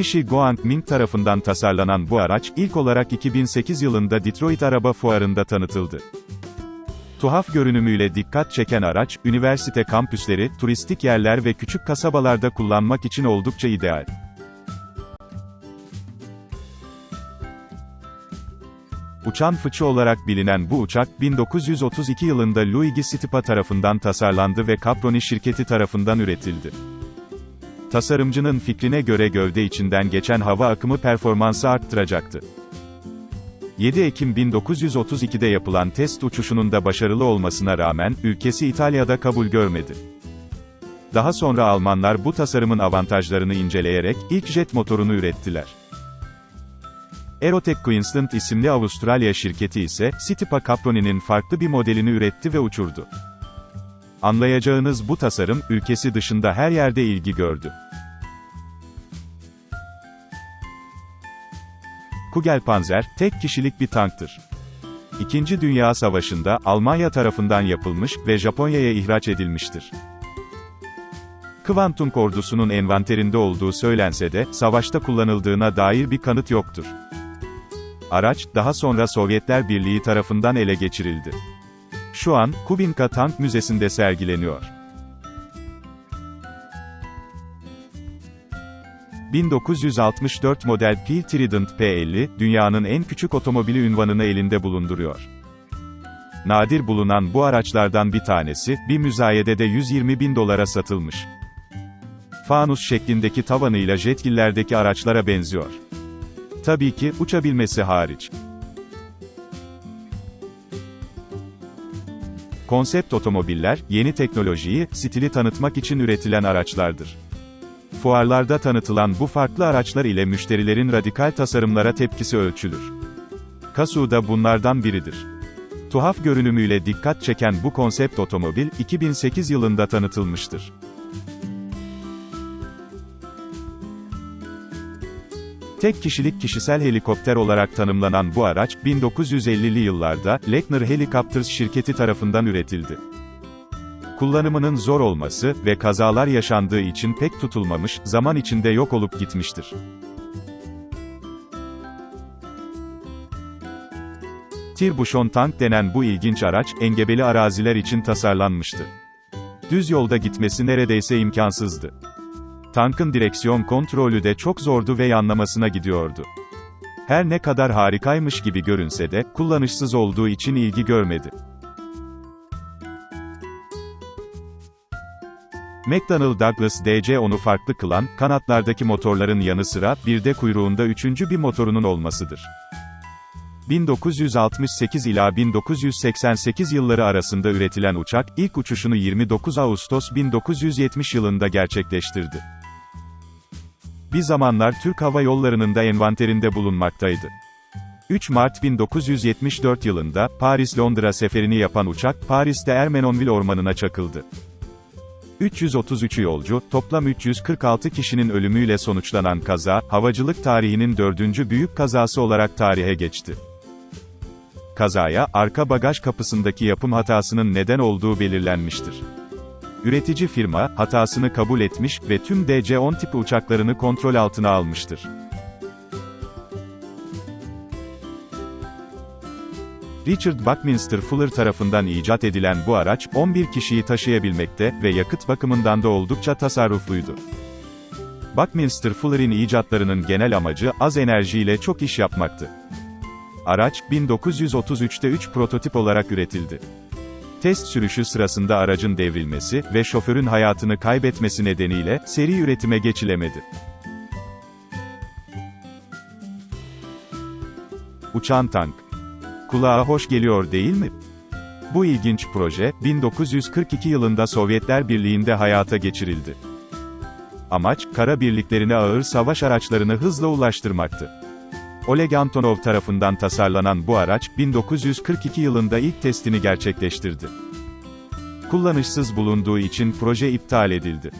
Lishi Guangming tarafından tasarlanan bu araç, ilk olarak 2008 yılında Detroit Araba Fuarı'nda tanıtıldı. Tuhaf görünümüyle dikkat çeken araç, üniversite kampüsleri, turistik yerler ve küçük kasabalarda kullanmak için oldukça ideal. Uçan fıçı olarak bilinen bu uçak, 1932 yılında Luigi Stipa tarafından tasarlandı ve Caproni şirketi tarafından üretildi. Tasarımcının fikrine göre gövde içinden geçen hava akımı performansı arttıracaktı. 7 Ekim 1932'de yapılan test uçuşunun da başarılı olmasına rağmen, ülkesi İtalya'da kabul görmedi. Daha sonra Almanlar bu tasarımın avantajlarını inceleyerek, ilk jet motorunu ürettiler. Aerotech Queensland isimli Avustralya şirketi ise, Stipa Caproni'nin farklı bir modelini üretti ve uçurdu. Anlayacağınız bu tasarım, ülkesi dışında her yerde ilgi gördü. Kugelpanzer, tek kişilik bir tanktır. İkinci Dünya Savaşı'nda, Almanya tarafından yapılmış ve Japonya'ya ihraç edilmiştir. Kvantum ordusunun envanterinde olduğu söylense de, savaşta kullanıldığına dair bir kanıt yoktur. Araç, daha sonra Sovyetler Birliği tarafından ele geçirildi. Şu an, Kubinka Tank Müzesi'nde sergileniyor. 1964 model Peel Trident P50, dünyanın en küçük otomobili ünvanını elinde bulunduruyor. Nadir bulunan bu araçlardan bir tanesi, bir müzayedede 120 bin dolara satılmış. Fanus şeklindeki tavanıyla jetgillerdeki araçlara benziyor. Tabii ki, uçabilmesi hariç. Konsept otomobiller, yeni teknolojiyi, stili tanıtmak için üretilen araçlardır. Fuarlarda tanıtılan bu farklı araçlar ile müşterilerin radikal tasarımlara tepkisi ölçülür. Kasu da bunlardan biridir. Tuhaf görünümüyle dikkat çeken bu konsept otomobil, 2008 yılında tanıtılmıştır. Tek kişilik kişisel helikopter olarak tanımlanan bu araç, 1950'li yıllarda, Lechner Helicopters şirketi tarafından üretildi. Kullanımının zor olması ve kazalar yaşandığı için pek tutulmamış, zaman içinde yok olup gitmiştir. Tirbushon tank denen bu ilginç araç, engebeli araziler için tasarlanmıştı. Düz yolda gitmesi neredeyse imkansızdı. Tankın direksiyon kontrolü de çok zordu ve yanlamasına gidiyordu. Her ne kadar harikaymış gibi görünse de, kullanışsız olduğu için ilgi görmedi. McDonnell Douglas DC-10'u farklı kılan, kanatlardaki motorların yanı sıra, bir de kuyruğunda üçüncü bir motorunun olmasıdır. 1968 ila 1988 yılları arasında üretilen uçak, ilk uçuşunu 29 Ağustos 1970 yılında gerçekleştirdi. Bir zamanlar Türk Hava Yolları'nın da envanterinde bulunmaktaydı. 3 Mart 1974 yılında, Paris-Londra seferini yapan uçak, Paris'te Ermenonville ormanına çakıldı. 333 yolcu, toplam 346 kişinin ölümüyle sonuçlanan kaza, havacılık tarihinin dördüncü büyük kazası olarak tarihe geçti. Kazaya, arka bagaj kapısındaki yapım hatasının neden olduğu belirlenmiştir. Üretici firma, hatasını kabul etmiş ve tüm DC-10 tipi uçaklarını kontrol altına almıştır. Richard Buckminster Fuller tarafından icat edilen bu araç, 11 kişiyi taşıyabilmekte ve yakıt bakımından da oldukça tasarrufluydu. Buckminster Fuller'in icatlarının genel amacı, az enerjiyle çok iş yapmaktı. Araç, 1933'te 3 prototip olarak üretildi. Test sürüşü sırasında aracın devrilmesi ve şoförün hayatını kaybetmesi nedeniyle, seri üretime geçilemedi. Uçan tank. Kulağa hoş geliyor değil mi? Bu ilginç proje, 1942 yılında Sovyetler Birliği'nde hayata geçirildi. Amaç, kara birliklerine ağır savaş araçlarını hızla ulaştırmaktı. Oleg Antonov tarafından tasarlanan bu araç, 1942 yılında ilk testini gerçekleştirdi. Kullanışsız bulunduğu için proje iptal edildi.